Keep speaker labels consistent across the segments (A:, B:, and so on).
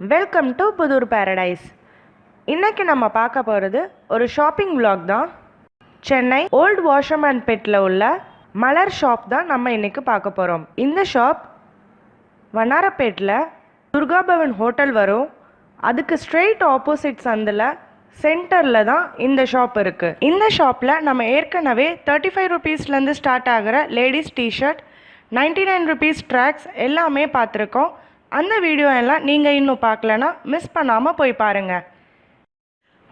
A: Welcome to Pudur paradise இன்றைக்கி நம்ம பார்க்க போகிறது ஒரு ஷாப்பிங் விளாக் தான். சென்னை ஓல்ட் வாஷர்மேன் பெட்டில் உள்ள மலர் ஷாப் தான் நம்ம இன்றைக்கி பார்க்க போகிறோம் இந்த ஷாப் வண்ணாரப்பேட்டில் துர்கா பவன் ஹோட்டல் வரும். அதுக்கு ஸ்ட்ரெயிட் ஆப்போசிட் சந்தில் சென்டரில் தான் இந்த ஷாப் இருக்குது இந்த ஷாப்பில் நம்ம ஏற்கனவே தேர்ட்டி ஃபைவ் ருபீஸ்லேருந்து ஸ்டார்ட் ஆகிற ladies T shirt ninety nine rupees tracks எல்லாமே பார்த்துருக்கோம். அந்த வீடியோ எல்லாம் நீங்கள் இன்னும் பார்க்கலனா மிஸ் பண்ணாமல் போய் பாருங்கள்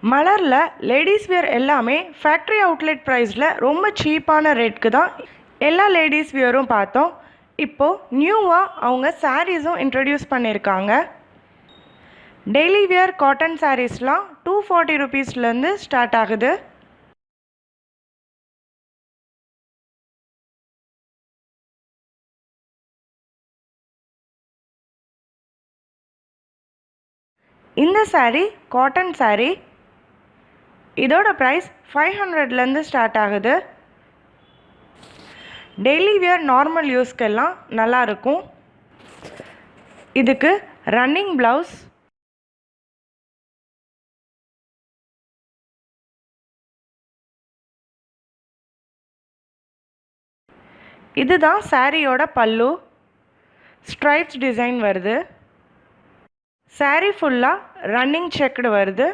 A: மலரில் லேடிஸ் வியர் எல்லாமே ஃபேக்ட்ரி அவுட்லெட் ப்ரைஸில் ரொம்ப சீப்பான ரேட்க்கு தான் எல்லா லேடிஸ் வியரும் பார்த்தோம். இப்போது நியூவாக அவங்க சாரீஸும் இன்ட்ரடியூஸ் பண்ணியிருக்காங்க டெய்லி வியர் காட்டன் சாரீஸ்லாம் டூ ஃபார்ட்டி ருபீஸ்லேருந்து ஸ்டார்ட் ஆகுது. இந்த சாரீ காட்டன் சாரீ இதோட ப்ரைஸ் ஃபைவ் ஹண்ட்ரட்லேருந்து ஸ்டார்ட் ஆகுது. டெய்லி வியர் நார்மல் யூஸ்க்கெல்லாம் நல்லா இருக்கும். இதுக்கு ரன்னிங் ப்ளவுஸ் இதுதான் சாரியோட பல்லு. ஸ்ட்ரைப்ஸ் டிசைன் வருது. Saree ஃபுல்லாக ரன்னிங் செக்குடு வருது.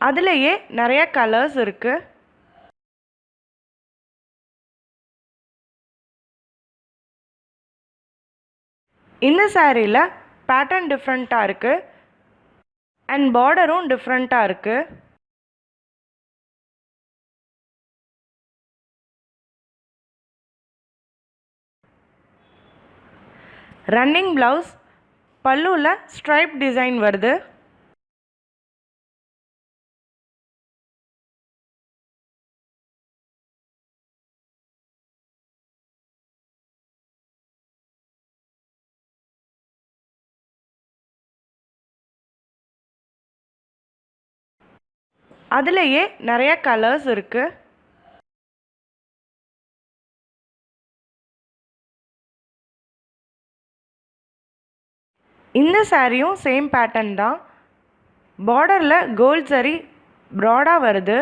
A: அதுலேயே நிறைய கலர்ஸ் இருக்குது இந்த சாரியில் பேட்டர்ன் டிஃப்ரெண்ட்டாக இருக்குது அண்ட் பார்டரும் டிஃப்ரெண்ட்டாக இருக்குது ரன்னிங் ப்ளவுஸ் பல்லுவில் ஸ்ட்ரைப் டிசைன் வருது. அதுலேயே நிறைய கலர்ஸ் இருக்குது இந்த சாரியும் சேம் பேட்டர்ன் தான். பார்டரில் கோல்ட் சரி ப்ராடாக வருது.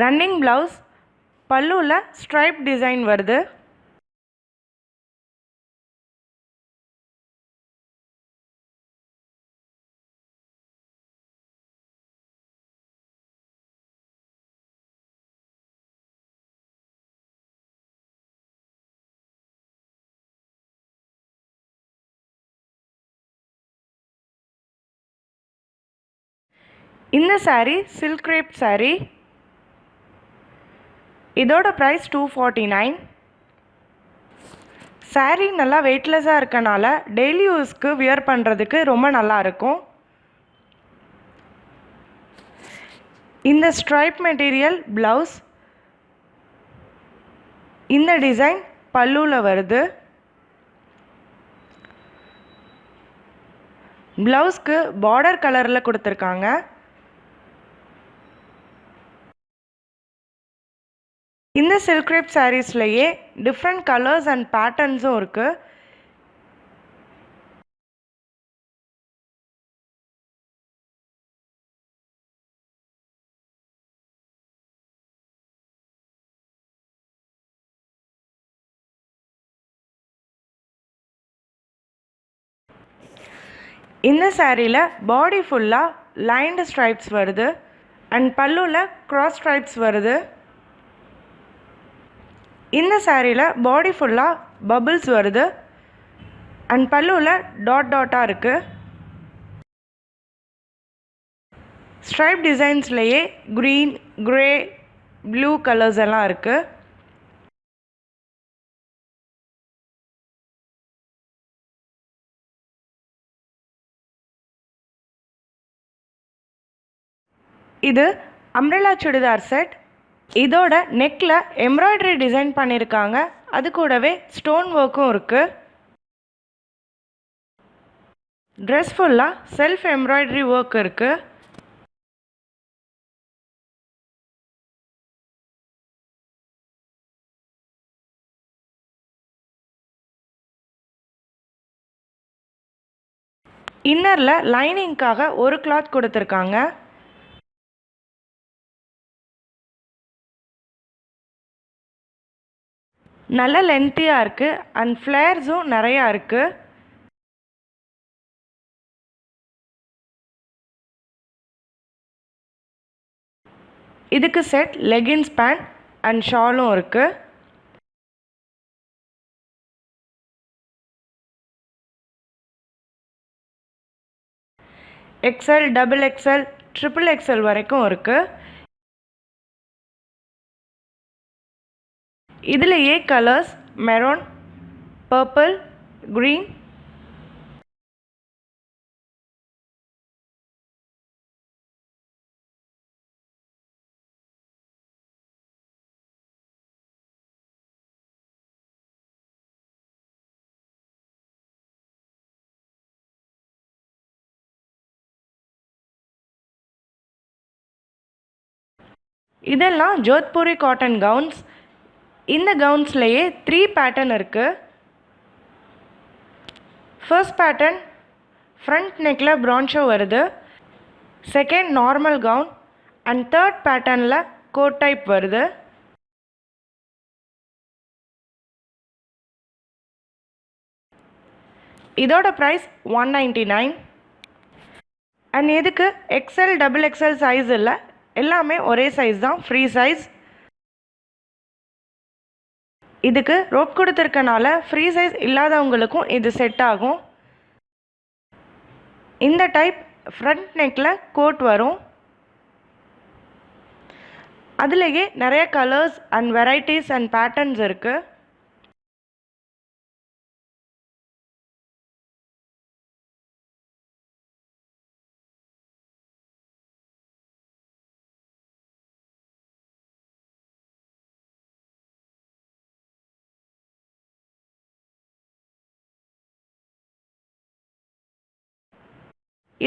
A: ரன்னிங் ப்ளவுஸ் பல்லுவில் ஸ்ட்ரைப் டிசைன் வருது. இந்த சாரீ சில்க் ரேப் சாரீ இதோட price two forty nine sari நல்லா வெயிட்லெஸ்ஸாக இருக்கனால டெய்லி யூஸ்க்கு வியர் பண்ணுறதுக்கு ரொம்ப நல்லா இருக்கும். இந்த ஸ்ட்ரைப் மெட்டீரியல் ப்ளவுஸ் இந்த டிசைன் பல்லுவில் வருது. ப்ளவுஸ்க்கு பார்டர் கலரில் கொடுத்துருக்காங்க. இந்த சில்க் ரேப் சாரீஸ்லையே டிஃப்ரெண்ட் கலர்ஸ் அண்ட் பேட்டர்ன்ஸும் இருக்குது இந்த சாரியில் பாடி ஃபுல்லாக லைன்டு ஸ்ட்ரைப்ஸ் வருது. அண்ட் பல்லுவில் க்ராஸ் ஸ்ட்ரைப்ஸ் வருது. இந்த சாரியில் பாடி ஃபுல்லாக பபிள்ஸ் வருது. அண்ட் பல்லுவில் டாட் டாட்டாக இருக்குது ஸ்ட்ரைப் டிசைன்ஸ்லேயே க்ரீன் க்ரே ப்ளூ கலர்ஸ் எல்லாம் இருக்குது இது அம்ரலா சுடிதார் செட் இதோட நெக்கில் எம்ப்ராய்டரி டிசைன் பண்ணியிருக்காங்க அது கூடவே ஸ்டோன் ஒர்க்கும் இருக்குது ட்ரெஸ் ஃபுல்லாக செல்ஃப் எம்ப்ராய்டரி ஒர்க் இருக்குது இன்னரில் லைனிங்க்காக ஒரு கிளாத் கொடுத்துருக்காங்க. நல்ல லென்த்தியாக இருக்குது அண்ட் ஃப்ளேர்ஸும் நிறையா இருக்குது இதுக்கு செட் லெகின்ஸ் பேண்ட் அண்ட் ஷாலும் இருக்குது XL double XL triple XL வரைக்கும் இருக்குது இதுலேயே கலர்ஸ் மெரோன் பர்பிள் க்ரீன் இதெல்லாம் ஜோத்பூரி காட்டன் கவுன்ஸ் இந்த கவுன்ஸ்லேயே த்ரீ பேட்டர்ன் இருக்குது ஃபர்ஸ்ட் பேட்டர்ன் ஃப்ரண்ட் நெக்கில் ப்ரான்ஷோ வருது. Second normal gown and third பேட்டர்னில் கோட் டைப் வருது. இதோட price one ninety nine and இதுக்கு எக்ஸ்எல் டபுள் எக்ஸ்எல் சைஸ் இல்லை. எல்லாமே ஒரே சைஸ் தான். ஃப்ரீ சைஸ் இதுக்கு ரோப் கொடுத்துருக்கனால ஃப்ரீ சைஸ் இல்லாதவங்களுக்கும் இது செட் ஆகும். இந்த டைப் ஃப்ரண்ட் நெக்கில் கோட் வரும். அதுலேயே நிறைய colours and varieties and patterns இருக்குது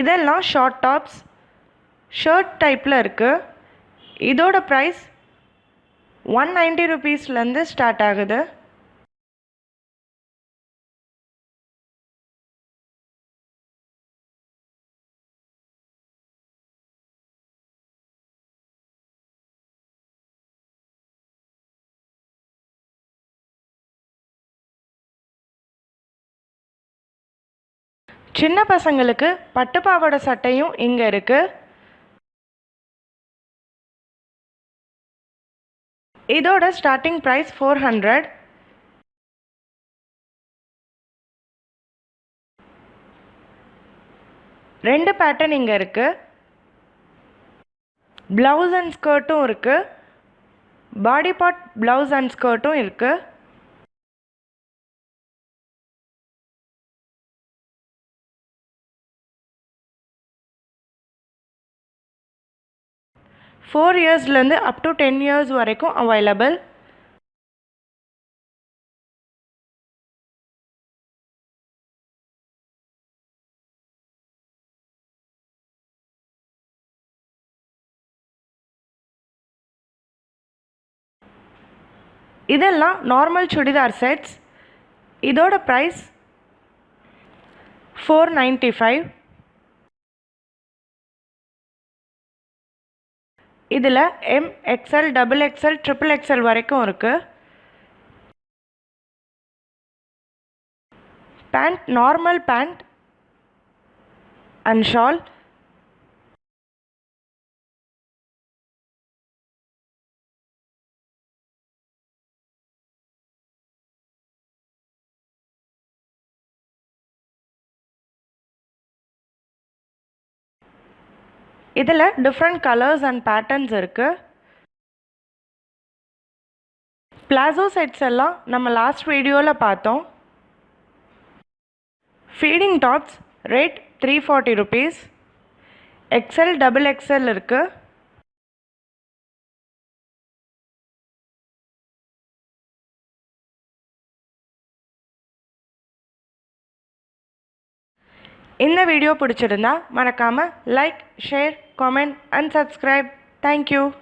A: இதெல்லாம் ஷார்ட் டாப்ஸ் ஷர்ட் டைப்பில் இருக்குது இதோட ப்ரைஸ் ஒன் நைன்ட்டி ருபீஸ்லேருந்து ஸ்டார்ட் ஆகுது. சின்ன பசங்களுக்கு பட்டு பாவாடை சட்டையும் இங்கே இருக்குது இதோட ஸ்டார்டிங் ப்ரைஸ் ஃபோர் ஹண்ட்ரட் ரெண்டு பேட்டர்ன் இங்கே இருக்குது ப்ளவுஸ் அண்ட் ஸ்கர்ட்டும் இருக்குது பாடி பார்ட் ப்ளவுஸ் அண்ட் ஸ்கர்ட்டும் இருக்குது ஃபோர் இயர்ஸ்லேருந்து அப் டு டென் இயர்ஸ் வரைக்கும் அவைலபிள் இதெல்லாம் நார்மல் சுடிதார் செட்ஸ் இதோட ப்ரைஸ் ஃபோர் நைன்ட்டி ஃபைவ் இதில் M XL double XL triple XL வரைக்கும் இருக்குது pant normal pant and shawl இதில் டிஃப்ரெண்ட் கலர்ஸ் அண்ட் பேட்டர்ன்ஸ் இருக்குது பிளாசோ செட்ஸ் எல்லாம் நம்ம லாஸ்ட் வீடியோவில் பார்த்தோம். Feeding tops rate three forty rupees XL double XL இருக்குது இந்த வீடியோ பிடிச்சிருந்தா மறக்காமல் like share comment and subscribe. Thank you.